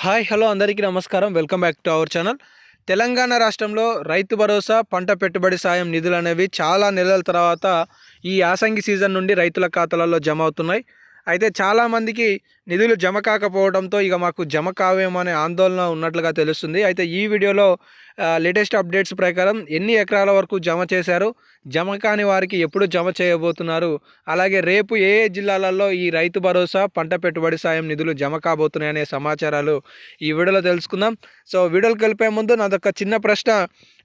Hi hello అందరికీ నమస్కారం. Welcome back to our channel. Telangana రాష్ట్రంలో రైతు భరోసా పంట పెట్టుబడి సాయం నిధులు అనేవి చాలా నెలల తర్వాత ఈ యాసంగి సీజన్ నుండి రైతుల ఖాతాలలో జమ అవుతున్నాయి. అయితే చాలామందికి నిధులు జమ కాకపోవడంతో ఇక మాకు జమ కావేమనే ఆందోళన ఉన్నట్లుగా తెలుస్తుంది. అయితే ఈ వీడియోలో లేటెస్ట్ అప్డేట్స్ ప్రకారం ఎన్ని ఎకరాల వరకు జమ చేశారు జమ కాని వారికి ఎప్పుడు జమ చేయబోతున్నారు అలాగే రేపు ఏ ఏ జిల్లాలలో ఈ రైతు భరోసా పంట పెట్టుబడి సాయం నిధులు జమ కాబోతున్నాయనే సమాచారాలు ఈ వీడియోలో తెలుసుకుందాం. సో వీడియోలు కలిపే ముందు నాదొక చిన్న ప్రశ్న.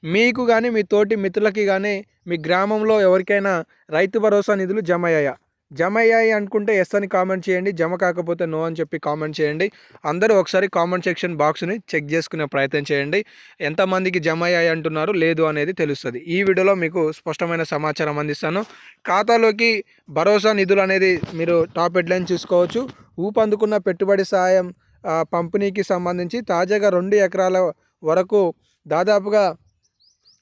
మీకు కానీ మీ తోటి మిత్రులకి కానీ మీ గ్రామంలో ఎవరికైనా రైతు భరోసా నిధులు జమ అయ్యాయా? జమ అయ్యాయి అనుకుంటే ఎస్ అని కామెంట్ చేయండి. జమ కాకపోతే నో అని చెప్పి కామెంట్ చేయండి. అందరూ ఒకసారి కామెంట్ సెక్షన్ బాక్స్ని చెక్ చేసుకునే ప్రయత్నం చేయండి. ఎంతమందికి జమ అయ్యాయి అంటున్నారు లేదు అనేది తెలుస్తుంది. ఈ వీడియోలో మీకు స్పష్టమైన సమాచారం అందిస్తాను. ఖాతాలోకి భరోసా నిధులు అనేది మీరు టాప్ హెడ్లైన్ చూసుకోవచ్చు. ఊపందుకున్న పెట్టుబడి సాయం పంపిణీకి సంబంధించి తాజాగా రెండు ఎకరాల వరకు దాదాపుగా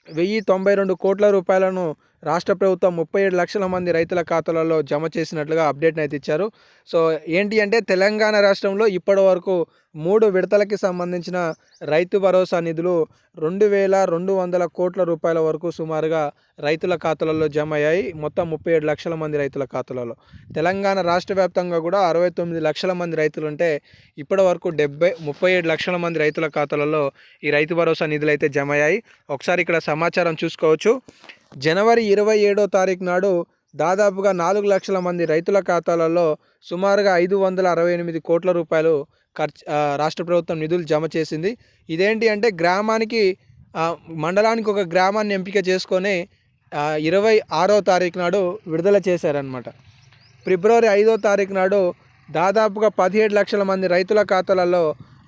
వెయ్యి తొంభై రెండు కోట్ల రూపాయలను రాష్ట్ర ప్రభుత్వం ముప్పై ఏడు లక్షల మంది రైతుల ఖాతాలలో జమ చేసినట్లుగా అప్డేట్ని అయితే ఇచ్చారు. సో ఏంటి అంటే తెలంగాణ రాష్ట్రంలో ఇప్పటి వరకు మూడు విడతలకి సంబంధించిన రైతు భరోసా నిధులు రెండు వేల రెండు వందల కోట్ల రూపాయల వరకు సుమారుగా రైతుల ఖాతాలలో జమ అయ్యాయి. మొత్తం ముప్పై ఏడు లక్షల మంది రైతుల ఖాతాలలో. తెలంగాణ రాష్ట్ర వ్యాప్తంగా కూడా అరవై తొమ్మిది లక్షల మంది రైతులు ఉంటే ఇప్పటి వరకు డెబ్బై ముప్పై ఏడు లక్షల మంది రైతుల ఖాతాలలో ఈ రైతు భరోసా నిధులు అయితే జమ అయ్యాయి. ఒకసారి ఇక్కడ సమాచారం చూసుకోవచ్చు. జనవరి ఇరవై ఏడో తారీఖు నాడు దాదాపుగా నాలుగు లక్షల మంది రైతుల ఖాతాలలో సుమారుగా ఐదు వందల అరవై ఎనిమిది కోట్ల రూపాయలు ఖర్చు రాష్ట్ర ప్రభుత్వం నిధులు జమ చేసింది. ఇదేంటి అంటే గ్రామానికి మండలానికి ఒక గ్రామాన్ని ఎంపిక చేసుకొని ఇరవై ఆరో తారీఖు నాడు విడుదల చేశారనమాట ఫిబ్రవరి ఐదో తారీఖు నాడు దాదాపుగా పదిహేడు లక్షల మంది రైతుల ఖాతాలలో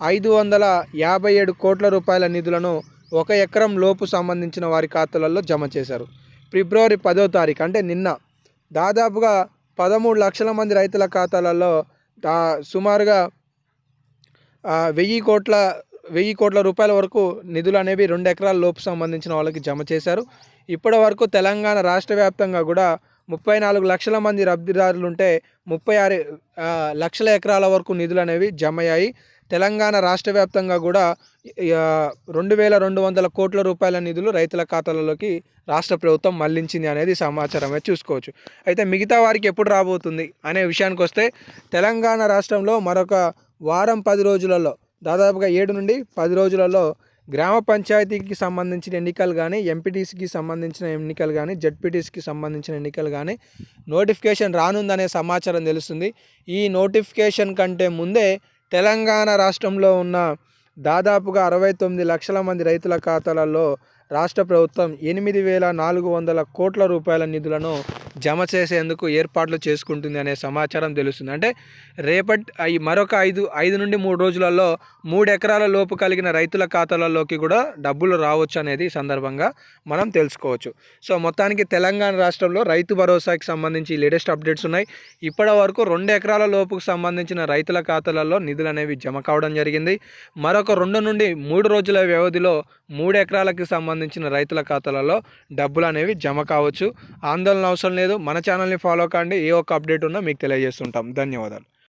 ఐదు వందల యాభై ఏడు కోట్ల రూపాయల నిధులను ఒక ఎకరం లోపు సంబంధించిన వారి ఖాతాలలో జమ చేశారు. ఫిబ్రవరి పదో తారీఖు అంటే నిన్న. దాదాపుగా పదమూడు లక్షల మంది రైతుల ఖాతాలలో సుమారుగా వెయ్యి కోట్ల వెయ్యి కోట్ల రూపాయల వరకు నిధులు అనేవి రెండు ఎకరాల లోపు సంబంధించిన వాళ్ళకి జమ చేశారు. ఇప్పటి వరకు తెలంగాణ రాష్ట్ర వ్యాప్తంగా కూడా ముప్పై నాలుగు లక్షల మంది లబ్ధిదారులు ఉంటే ముప్పై ఆరు లక్షల ఎకరాల వరకు నిధులు అనేవి జమ అయ్యాయి తెలంగాణ రాష్ట్ర వ్యాప్తంగా కూడా రెండు వేల రెండు వందల కోట్ల రూపాయల నిధులు రైతుల ఖాతాలలోకి రాష్ట్ర ప్రభుత్వం మళ్ళించింది అనేది సమాచారమే చూసుకోవచ్చు. అయితే మిగతా వారికి ఎప్పుడు రాబోతుంది అనే విషయానికి వస్తే తెలంగాణ రాష్ట్రంలో మరొక వారం పది రోజులలో దాదాపుగా ఏడు నుండి పది రోజులలో గ్రామ పంచాయతీకి సంబంధించిన ఎన్నికలు కానీ ఎంపీటీసీకి సంబంధించిన ఎన్నికలు కానీ జడ్పీటీసీకి సంబంధించిన ఎన్నికలు కానీ నోటిఫికేషన్ రానుందనే సమాచారం తెలుస్తుంది. ఈ నోటిఫికేషన్ కంటే ముందే తెలంగాణ రాష్ట్రంలో ఉన్న దాదాపుగా అరవై తొమ్మిది లక్షల మంది రైతుల ఖాతాలలో రాష్ట్ర ప్రభుత్వం ఎనిమిది వేల నాలుగు వందల కోట్ల రూపాయల నిధులను జమ చేసేందుకు ఏర్పాట్లు చేసుకుంటుంది అనే సమాచారం తెలుస్తుంది. అంటే రేపటి మరొక ఐదు ఐదు నుండి మూడు రోజులలో మూడు ఎకరాల లోపు కలిగిన రైతుల ఖాతాలలోకి కూడా డబ్బులు రావచ్చు అనేది సందర్భంగా మనం తెలుసుకోవచ్చు. సో మొత్తానికి తెలంగాణ రాష్ట్రంలో రైతు భరోసాకి సంబంధించి లేటెస్ట్ అప్డేట్స్ ఉన్నాయి. ఇప్పటి వరకు రెండు ఎకరాల లోపుకు సంబంధించిన రైతుల ఖాతాలలో నిధులు అనేవి జమ కావడం జరిగింది. మరొక రెండు నుండి మూడు రోజుల వ్యవధిలో మూడు ఎకరాలకు సంబంధించిన రైతుల ఖాతాలలో డబ్బులు అనేవి జమ కావచ్చు. ఆందోళన అవసరం లేదు. మన ఛానల్ని ఫాలో కండి. ఏ ఒక్క అప్డేట్ ఉన్నా మీకు తెలియజేస్తుంటాం. ధన్యవాదాలు.